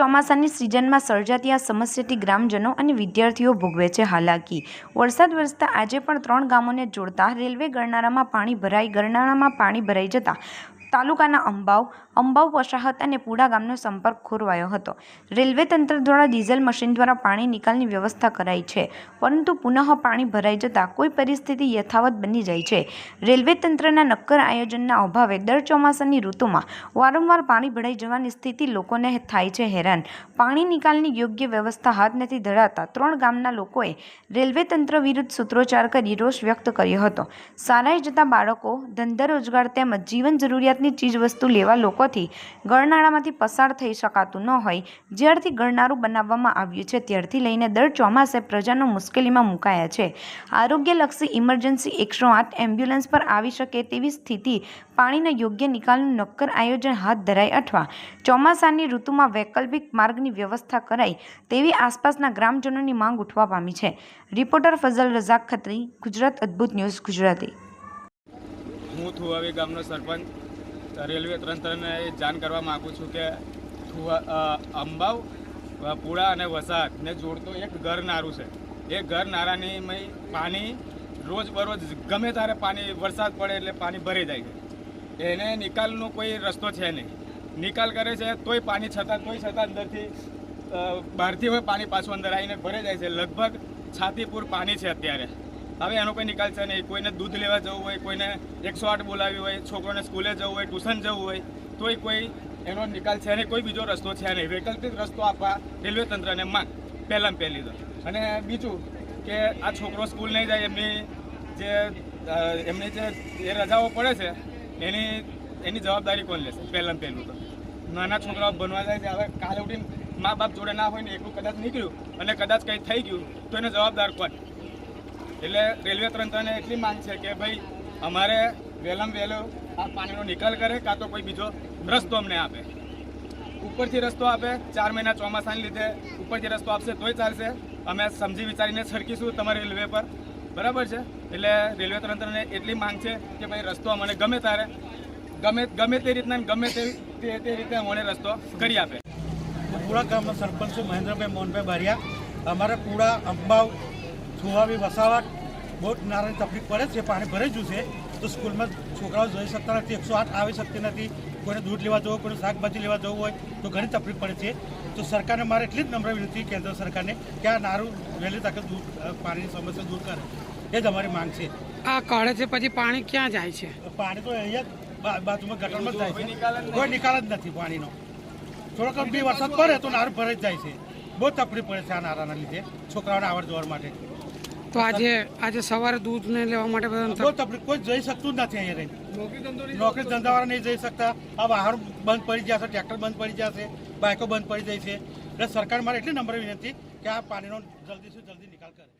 ચોમાસાની સિઝનમાં સર્જાતી આ સમસ્યાથી ગ્રામજનો અને વિદ્યાર્થીઓ ભોગવે છે હાલાકી. વરસાદ વરસતા આજે પણ ત્રણ ગામોને જોડતા રેલવે ગરનાળામાં પાણી ભરાઈ ગરનાળામાં પાણી ભરાઈ જતા તાલુકાના અંબાવ અંબાવ વસાહત અને પુડા ગામનો સંપર્ક ખોરવાયો હતો. રેલવે તંત્ર દ્વારા ડીઝલ મશીન દ્વારા પાણી નિકાલની વ્યવસ્થા કરાઈ છે, પરંતુ પુનઃ પાણી ભરાઈ જતાં કોઈ પરિસ્થિતિ યથાવત બની જાય છે. રેલવે તંત્રના નક્કર આયોજનના અભાવે દર ચોમાસાની ઋતુમાં વારંવાર પાણી ભરાઈ જવાની સ્થિતિ લોકોને થાય છે હેરાન. પાણી નિકાલની યોગ્ય વ્યવસ્થા હાથ નથી ધરાતા ત્રણ ગામના લોકોએ રેલવે તંત્ર વિરુદ્ધ સૂત્રોચ્ચાર કરી રોષ વ્યક્ત કર્યો હતો. શાળાએ જતા બાળકો, ધંધા રોજગાર તેમજ જીવન જરૂરિયાતની ચીજવસ્તુ લેવા લોકોથી ગળનાળામાંથી પસાર થઈ શકાતું ન હોય, જ્યારથી ગળનારું બનાવવામાં આવ્યું છે, ત્યારથી લઈને દર ચોમાસે પ્રજાનો મુશ્કેલીમાં મુકાયા છે. આરોગ્યલક્ષી ઇમરજન્સી એકસો આઠ એમ્બ્યુલન્સ પર આવી શકે તેવી સ્થિતિ પાણીના યોગ્ય નિકાલનું નક્કર આયોજન હાથ ધરાય અથવા ચોમાસાની ઋતુમાં વૈકલ્પિક માર્ગની વ્યવસ્થા કરાય તેવી આસપાસના ગ્રામજનોની માંગ ઉઠવા પામી છે. Reporter Fazal Razak Khatri, Gujarat Adbhut news Gujarati. હું થુવાવી ગામનો સરપંચ. રેલવે તંત્રને એ જાણ કરવા માગું છું કે અંબાવ પુળા અને વસાહતને જોડતો એક ઘર નારું છે. એ ઘર નારાની મય પાણી રોજ બરોજ ગમે ત્યારે પાણી વરસાદ પડે એટલે પાણી ભરી જાય છે. એને નિકાલનો કોઈ રસ્તો છે નહીં. નિકાલ કરે છે તોય પાણી છતાં, તોય છતાં અંદરથી બહારથી હોય પાણી પાછું અંદર આવીને ભરે જાય છે. લગભગ છાતીપૂર પાણી છે અત્યારે. હવે એનો કોઈ નિકાલ છે નહીં. કોઈને દૂધ લેવા જવું હોય, કોઈને એકસો આઠ બોલાવી હોય, છોકરોને સ્કૂલે જવું હોય, ટ્યુશન જવું હોય, તોય કોઈ એનો નિકાલ છે નહીં. કોઈ બીજો રસ્તો છે નહીં. વૈકલ્પિક રસ્તો આપવા રેલવે તંત્રને માંગ. પહેલાં પહેલી તો. અને બીજું કે આ છોકરો સ્કૂલ નહીં જાય, એમની જે એમની જે એ રજાઓ પડે છે, એની એની જવાબદારી કોણ લેશે? પહેલાં પહેલું તો. નાના છોકરાઓ બનવા જાય છે. હવે કાલે ઉઠીને મા બાપ જોડે ના હોય ને, એકલું કદાચ નીકળ્યું અને કદાચ કંઈ થઈ ગયું, તો એને જવાબદાર કોણ? એટલે રેલવે તંત્રને એટલી માંગ છે કે ભાઈ, અમારે વહેલામાં વહેલો આ પાણીનો નિકાલ કરે, કાં તો કોઈ બીજો રસ્તો અમને આપે. ઉપરથી રસ્તો આપે, ચાર મહિના ચોમાસાને લીધે ઉપરથી રસ્તો આપશે તોય ચાલશે. અમે સમજી વિચારીને છરકીશું તમારી રેલવે પર. બરાબર છે? એટલે રેલવે તંત્રને એટલી માંગ છે કે ભાઈ, રસ્તો અમને ગમે ત્યારે, ગમે ગમે તે રીતના ગમે તે તે- રીતે અમને રસ્તો કરી આપે. પૂરા ગામના સરપંચ મહેન્દ્રભાઈ મોહનભાઈ બારિયા. અમારે પૂરા અંબાવ થુવાવી વસાવટ બહુ નારાની નારાયણ તકલીફ પડે છે પાણી ભરાઈ ગયું છે તો સ્કૂલમાં છોકરાઓ જઈ શકતા નથી એકસો આઠ આવી શકતી નથી કોઈને દૂધ લેવા જવું કોઈને શાકભાજી લેવા જવું હોય તો ઘણી તકલીફ પડે છે. તો સરકારને મારે એટલી જ નમ્ર વિનંતી કેન્દ્ર સરકારને કે આ નારું વહેલી તકે દૂર પાણીની સમસ્યા દૂર કરે. એ જ અમારી માંગ છે. આ કાઢે છે પછી પાણી ક્યાં જાય છે? પાણી તો અહીંયા બાજુમાં ગટરમાં જ જાય છે. કોઈ નિકાલ જ નથી પાણીનો. થોડોક બી વરસાદ પડે તો નારું ભરાઈ જ જાય છે. બહુ તકલીફ પડે છે આ નારાના લીધે છોકરાઓને આવડ જવા માટે. તો આજે આજે સવારે દૂધ ને લેવા માટે તકલીફ કોઈ જઈ શકતું જ નથી અહીંયા રહી નોકરી ધંધાવાળા નહીં જઈ શકતા. આ વાહન બંધ પડી જશે ટ્રેક્ટર બંધ પડી જશે બાઇકો બંધ પડી જાય છે. એટલે સરકાર મારે એટલી નંબર વિનંતી કે આ પાણીનો જલ્દીથી જલ્દી નિકાલ કરે.